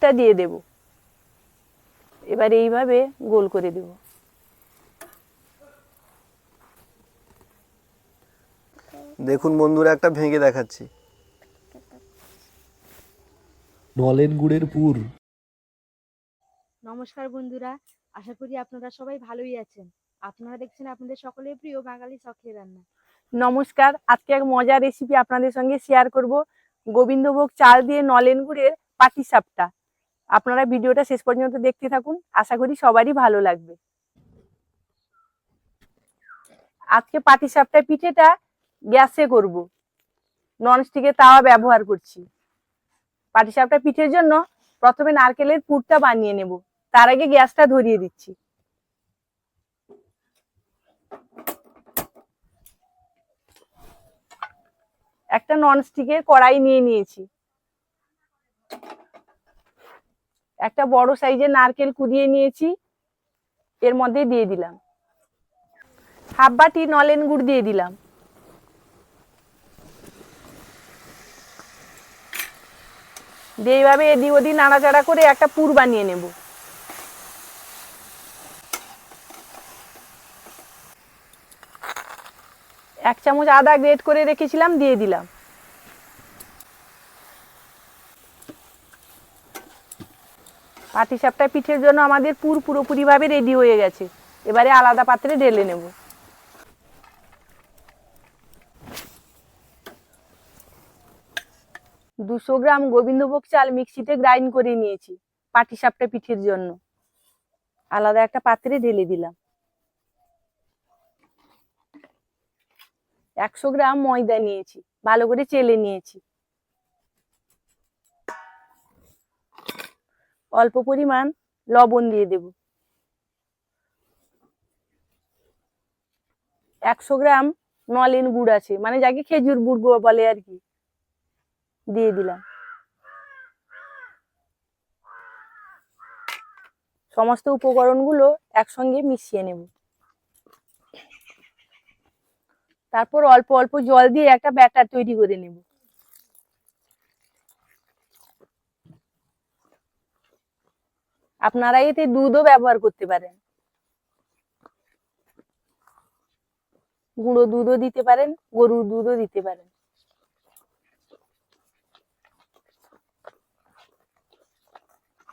পুরটা দিয়ে দেব। এবার এইভাবে গোল করে দেব। দেখুন বন্ধুরা একটা ভেঙে দেখাচ্ছি। নলেন গুড়ের পুর। নমস্কার বন্ধুরা আশা করি আপনারা সবাই ভালোই আছেন। আপনারা দেখছেন আপনাদের সকলের প্রিয় বাঙালি শখের রান্না। নমস্কার আজকে এক মজার রেসিপি আপনাদের সঙ্গে শেয়ার করব। গোবিন্দভোগ চাল দিয়ে নলেন গুড়ের পাটিসাপটা আপনারা ভিডিওটা শেষ পর্যন্ত দেখতে থাকুন। আশা করি সবারই ভালো লাগবে। আজকে পাটিসাপটা পিঠেটা গ্যাসে করব। ননস্টিকের তাওয়া ব্যবহার করছি। পাটিসাপটা পিঠের জন্য প্রথমে নারকেলের পুরটা বানিয়ে নেব। তার আগে গ্যাসটা ধরিয়ে দিচ্ছি। একটা ননস্টিকের কড়াই নিয়ে নিয়েছি। একটা বড় সাইজের নারকেল কুদিয়ে নিয়েছি, এর মধ্যে দিয়ে দিলাম। হাফ বাটি নলেন গুড় দিয়ে দিলাম। দিয়ে এইভাবে এদিক ওদিক নাড়াচাড়া করে একটা পুর বানিয়ে নেব। এক চামচ আদা গ্রেট করে রেখেছিলাম, দিয়ে দিলাম। পাটিসাপটা পিঠের জন্য আমাদের পুর পুরোপুরিভাবে রেডি হয়ে গেছে। এবারে আলাদা পাত্রে ঢেলে নেব। দুশো গ্রাম গোবিন্দভোগ চাল মিক্সিতে গ্রাইন্ড করে নিয়েছি পাটিসাপটা পিঠের জন্য। আলাদা একটা পাত্রে ঢেলে দিলাম। একশো গ্রাম ময়দা নিয়েছি, ভালো করে চেলে নিয়েছি। অল্প পরিমাণ লবণ দিয়ে দেব। একশো গ্রাম নলেন গুড় আছে মানে যাকে খেজুর গুড় বলে আর কি, দিয়ে দিলাম। সমস্ত উপকরণগুলো একসঙ্গে মিশিয়ে নেব। তারপর অল্প অল্প জল দিয়ে একটা ব্যাটার তৈরি করে নেব। আপনারা এতে দুধও ব্যবহার করতে পারেন। গুঁড়ো দুধও দিতে পারেন, গরুর দুধও দিতে পারেন।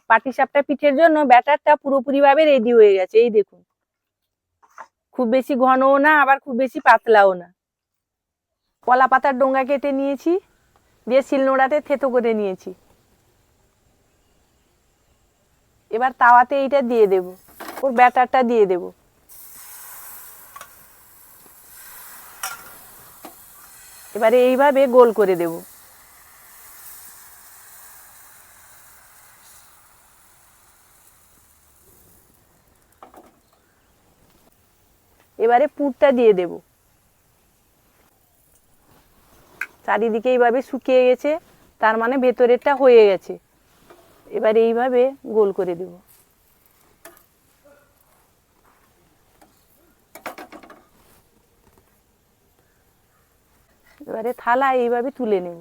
পাটিসাপটা পিঠের জন্য ব্যাটারটা পুরোপুরি ভাবে রেডি হয়ে গেছে, এই দেখুন। খুব বেশি ঘনও না, আবার খুব বেশি পাতলাও না। কলা পাতার ডোঙ্গা কেটে নিয়েছি, দিয়ে শিলনোড়াতে থেতো করে নিয়েছি। এবার তাওয়াতে এইটা দিয়ে দেব। ওর ব্যাটারটা দিয়ে দেব। এবারে এইভাবে গোল করে দেব। এবারে পুরটা দিয়ে দেব। চারিদিকে এইভাবে শুকিয়ে গেছে, তার মানে ভেতরেরটা হয়ে গেছে। এবার এইভাবে গোল করে দেব। এবারে থালা এইভাবে তুলে নেব।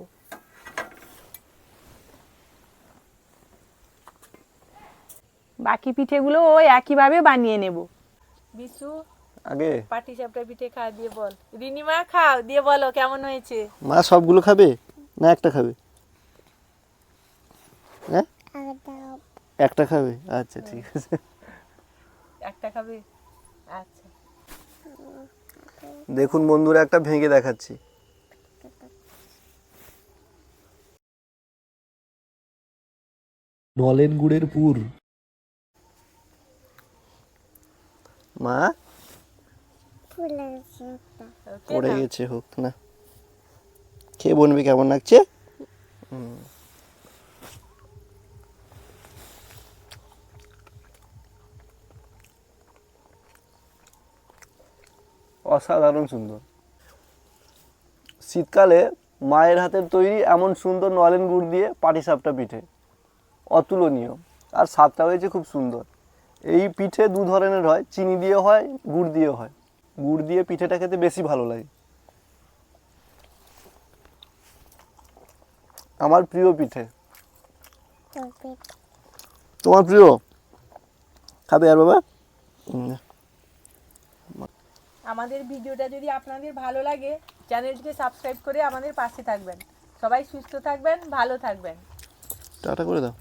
বাকি পিঠেগুলো ওই একইভাবে বানিয়ে নেব। বিশু আগে। পাটি চাপটা পিঠে খা দিয়ে বল। রিনিমা খাও দিয়ে বলো কেমন হয়েছে? মা সবগুলো খাবে না একটা খাবে? হ্যাঁ একটা খাবে? আচ্ছা ঠিক আছে। একটা খাবে? আচ্ছা। দেখুন বন্ধুরা একটা ভেঙে দেখাচ্ছি। নলেন গুড়ের পুর। মা? পড়ে গেছে হোক না। খেয়ে বলবি কেমন লাগছে? হুম। অসাধারণ সুন্দর। শীতকালে মায়ের হাতের তৈরি এমন সুন্দর নলেন গুড় দিয়ে পাটিসাপটা পিঠে। অতুলনীয়। আর স্বাদটা হয়েছে খুব সুন্দর। এই পিঠে দু ধরনের হয় চিনি দিয়ে হয় গুড় দিয়ে হয়। গুড় দিয়ে পিঠেটা খেতে বেশি ভালো লাগে। আমার প্রিয় পিঠে। তোমার প্রিয়? খাবে আর বাবা। আমাদের ভিডিওটা যদি আপনাদের ভালো লাগে, চ্যানেলটিকে সাবস্ক্রাইব করে আমাদের পাশে থাকবেন। সবাই সুস্থ থাকবেন, ভালো থাকবেন। টাটা করে দাও।